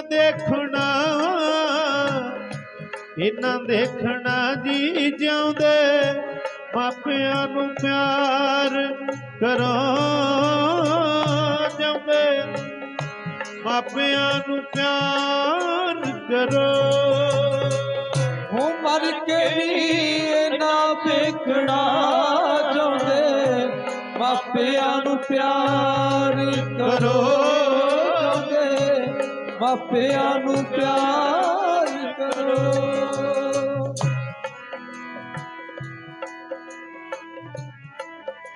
ਇਹਨਾਂ ਦੇਖਣਾ ਇਹਨਾਂ ਦੇਖਣਾ ਜੀ ਜਿਉਂਦੇ, ਮਾਪਿਆਂ ਨੂੰ ਪਿਆਰ ਕਰੋ ਜਿਉਂਦੇ ਮਾਪਿਆਂ ਨੂੰ ਪਿਆਰ ਕਰੋ। ਹੋ ਮਰ ਕੇ ਵੀ ਨਾ ਦੇਖਣਾ ਚਾਹੁੰਦੇ, ਮਾਪਿਆਂ ਨੂੰ ਪਿਆਰ ਕਰੋ। ਮਾਪਿਆਂ ਨੂੰ ਪਿਆਰ ਕਰੋ।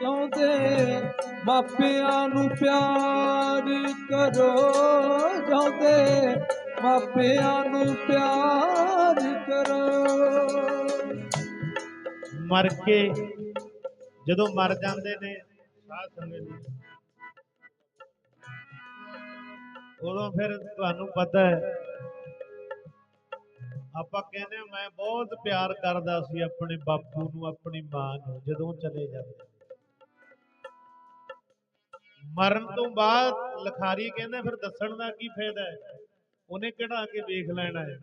ਚਾਹੁੰਦੇ ਮਾਪਿਆਂ ਨੂੰ ਪਿਆਰ ਕਰੋ। ਚਾਹੁੰਦੇ ਮਾਪਿਆਂ ਨੂੰ ਪਿਆਰ ਕਰੋ। ਮਰ ਕੇ ਜਦੋਂ ਮਰ ਜਾਂਦੇ ਨੇ ਸਾਧ ਸੰਗਤ ਜੀ ਉਦੋਂ ਫਿਰ ਤੁਹਾਨੂੰ ਪਤਾ ਹੈ। ਆਪਾਂ ਕਹਿੰਦੇ ਮੈਂ ਬਹੁਤ ਪਿਆਰ ਕਰਦਾ ਸੀ ਆਪਣੇ ਬਾਪੂ ਨੂੰ, ਆਪਣੀ ਮਾਂ ਨੂੰ, ਜਦੋਂ ਚਲੇ ਜਾਂਦੇ। ਮਰਨ ਤੋਂ ਬਾਅਦ ਲਖਾਰੀ ਕਹਿੰਦੇ, ਫਿਰ ਦੱਸਣ ਦਾ ਕੀ ਫਾਇਦਾ ਹੈ? ਉਹਨੇ ਕਿਹੜਾ ਕੇ ਵੇਖ ਲੈਣਾ ਹੈ?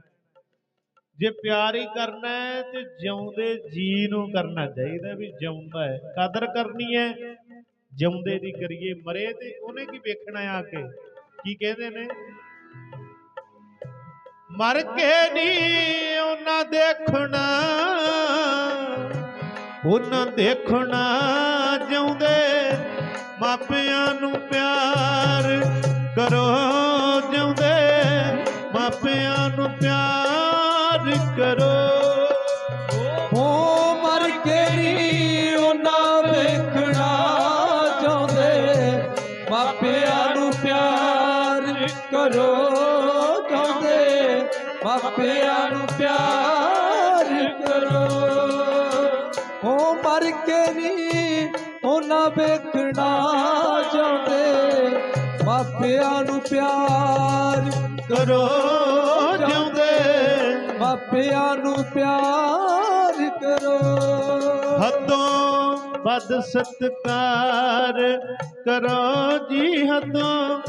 ਜੇ ਪਿਆਰ ਹੀ ਕਰਨਾ ਹੈ, ਤੇ ਜਿਉਂਦੇ ਜੀ ਨੂੰ ਕਰਨਾ ਚਾਹੀਦਾ ਵੀ ਜਿਉਂਦਾ ਹੈ। ਕਦਰ ਕਰਨੀ ਹੈ, ਜਿਉਂਦੇ ਦੀ ਕਰੀਏ ਮਰੇ, ਤੇ ਉਹਨੇ ਕੀ ਵੇਖਣਾ ਆ ਕੇ? ਕੀ ਕਹਿੰਦੇ ਨੇ? ਮਰ ਕੇ ਨਹੀਂ ਉਹਨਾਂ ਦੇਖਣਾ ਉਹਨਾਂ ਦੇਖਣਾ ਜਿਉਂਦੇ, ਮਾਪਿਆਂ ਨੂੰ ਪਿਆਰ ਕਰੋ ਜਿਉਂਦੇ, ਮਾਪਿਆਂ ਨੂੰ ਪਿਆਰ ਕਰੋ। ਹੋ ਮਰ ਕੇ ਨੀ ਉਹਨਾਂ ਵੇਖਣਾ ਚਾਹੁੰਦੇ ਮਾਪਿਆਂ ਕਰੋ ਚਾਹੁੰਦੇ ਮਾਪਿਆਂ ਨੂੰ ਪਿਆਰ ਕਰੋ। ਹੋ ਮਰ ਕੇ ਨੀ ਉਹਨਾਂ ਵੇਖਣਾ ਚਾਹੁੰਦੇ, ਮਾਪਿਆਂ ਨੂੰ ਪਿਆਰ ਕਰੋ ਜਿਉਂਦੇ ਮਾਪਿਆਂ ਨੂੰ ਪਿਆਰ ਕਰੋ। ਹੱਦੋਂ ਵੱਧ ਸਤਕਾਰ ਕਰੋ ਜੀ, ਹੱਦੋਂ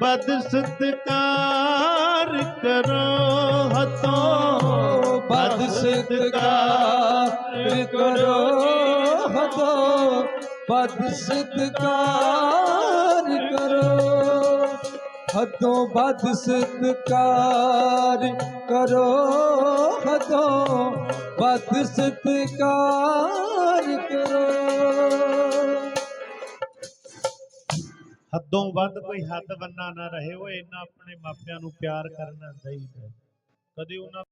ਬਦ ਸਤਕਾਰ ਕਰੋ ਹੱਦੋਂ ਬਦ ਸਤਕਾਰ ਕਰੋ ਹਦੋ ਬਦ ਸਤਕਾਰ ਕਰੋ। ਹਦੋਂ ਬਦ ਸਤਕਾਰ ਕਰੋ ਹਦੋਂ ਬਦ ਸਤਕਾਰ ਕਰੋ। ਹੱਦੋਂ ਵੱਧ ਕੋਈ ਹੱਦ ਬੰਨਾ ਨਾ ਰਹੇ, ਉਹ ਇਹਨਾਂ ਆਪਣੇ ਮਾਪਿਆਂ ਨੂੰ ਪਿਆਰ ਕਰਨਾ ਚਾਹੀਦਾ ਹੈ। ਕਦੇ ਉਹਨਾਂ